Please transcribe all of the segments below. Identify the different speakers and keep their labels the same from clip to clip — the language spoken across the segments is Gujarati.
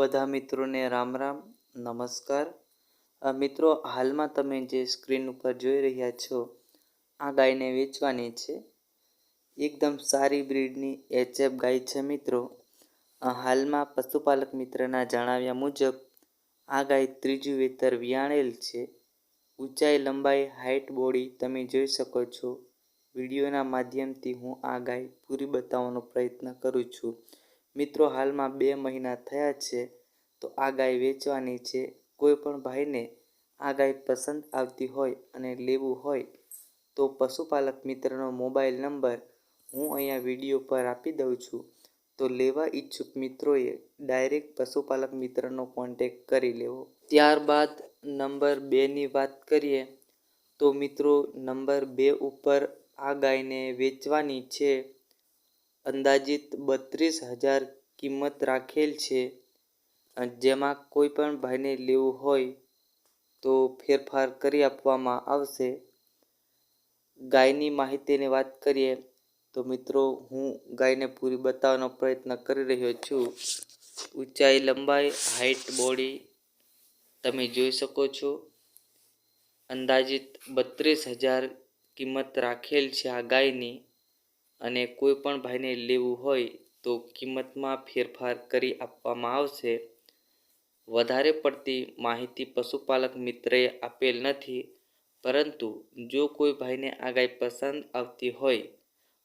Speaker 1: બધા મિત્રોને રામ રામ, નમસ્કાર. મિત્રો, હાલમાં તમે જે સ્ક્રીન ઉપર જોઈ રહ્યા છો, આ ગાયને વેચવાની છે. એકદમ સારી બ્રીડની એચએફ ગાય છે, મિત્રો. હાલમાં પશુપાલક મિત્રના જણાવ્યા મુજબ, આ ગાય ત્રીજું વેતર વિયાણેલ છે. ઊંચાઈ, લંબાઈ હાઇટ બોડી તમે જોઈ શકો છો. વિડીયોના માધ્યમથી હું આ ગાય પૂરી બતાવવાનો પ્રયત્ન કરું છું. મિત્રો હાલમાં બે મહિના થયા છે, તો આ ગાય વેચવાની છે. કોઈ પણ ભાઈને આ ગાય પસંદ આવતી હોય અને લેવું હોય, તો પશુપાલક મિત્રનો મોબાઈલ નંબર હું અહીંયા વીડિયો પર આપી દઉં છું. તો લેવા ઈચ્છુક મિત્રોએ ડાયરેક્ટ પશુપાલક મિત્રનો કોન્ટેક કરી લેવો. ત્યારબાદ નંબર બેની વાત કરીએ, તો મિત્રો નંબર બે ઉપર આ ગાયને વેચવાની છે. અંદાજિત બત્રીસ હજાર કિંમત રાખેલ છે. જેમાં કોઈ પણ ભાઈને લેવું હોય તો ફેરફાર કરી આપવામાં આવશે. ગાયની માહિતીની વાત કરીએ તો મિત્રો, હું ગાયને પૂરી બતાવવાનો પ્રયત્ન કરી રહ્યો છું. ઊંચાઈ, લંબાઈ હાઇટ બોડી તમે જોઈ શકો છો. અંદાજિત બત્રીસ હજાર કિંમત રાખેલ છે આ ગાયની. અને કોઈ પણ ભાઈને લેવું હોય તો કિંમતમાં ફેરફાર કરી આપવામાં આવશે. વધારે પડતી માહિતી પશુપાલક મિત્રએ આપેલ નથી, પરંતુ જો કોઈ ભાઈને આ પસંદ આવતી હોય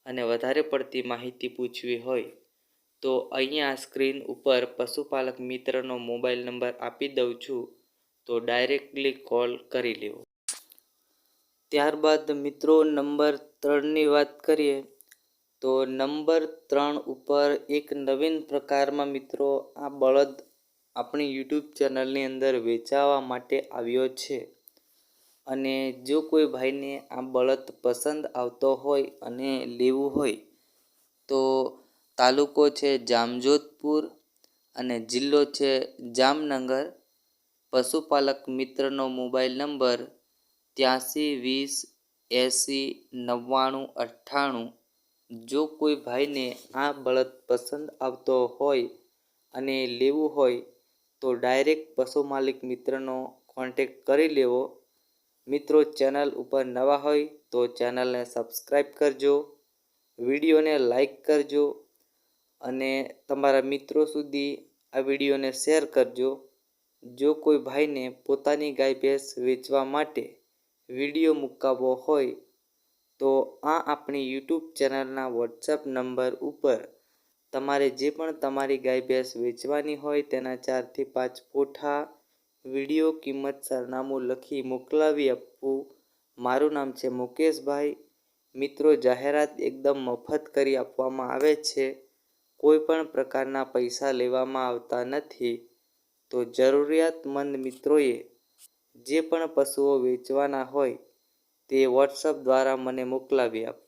Speaker 1: અને વધારે પડતી માહિતી પૂછવી હોય, તો અહીંયા સ્ક્રીન ઉપર પશુપાલક મિત્રનો મોબાઈલ નંબર આપી દઉં છું, તો ડાયરેક્ટલી કોલ કરી લેવો ત્યારબાદ મિત્રો નંબર ત્રણની વાત કરીએ. તો નંબર ત્રણ ઉપર એક નવીન પ્રકારમાં મિત્રો આ બળદ આપણી યુટ્યુબ ચેનલની અંદર વેચાવા માટે આવ્યો છે. અને જો કોઈ ભાઈને આ બળદ પસંદ આવતો હોય અને લેવું હોય, તો તાલુકો છે જામજોધપુર અને જિલ્લો છે જામનગર. પશુપાલક મિત્રનો મોબાઈલ નંબર ત્યાંસી વીસ એંસી નવ્વાણું અઠ્ઠાણું જો કોઈ ભાઈને આ બળદ પસંદ આવતો હોય અને લેવું હોય, તો ડાયરેક્ટ પશુ માલિક મિત્રનો કોન્ટેક કરી લેવો. મિત્રો, ચેનલ ઉપર નવા હોય, તો ચેનલને સબસ્ક્રાઈબ કરજો, વિડીયોને લાઈક કરજો અને તમારા મિત્રો સુધી આ વિડીયોને શેર કરજો. જો કોઈ ભાઈને પોતાની ગાય ભેંસ વેચવા માટે વીડિયો મુકાવવો હોય તો આ આપણી યુટ્યુબ ચેનલના વોટ્સઅપ નંબર ઉપર તમારે જે પણ તમારી ગાય ભેંસ વેચવાની હોય તેના ચારથી પાંચ ફોટા વીડિયો કિંમત સરનામું લખી મોકલાવી આપવું. મારું નામ છે મુકેશભાઈ. મિત્રો, જાહેરાત એકદમ મફત કરી આપવામાં આવે છે. કોઈ પણ પ્રકારના પૈસા લેવામાં આવતા નથી. તો જરૂરિયાતમંદ મિત્રોએ જે પણ પશુઓ વેચવાના હોય તે વોટ્સઅપ દ્વારા મને મોકલાવી આપવું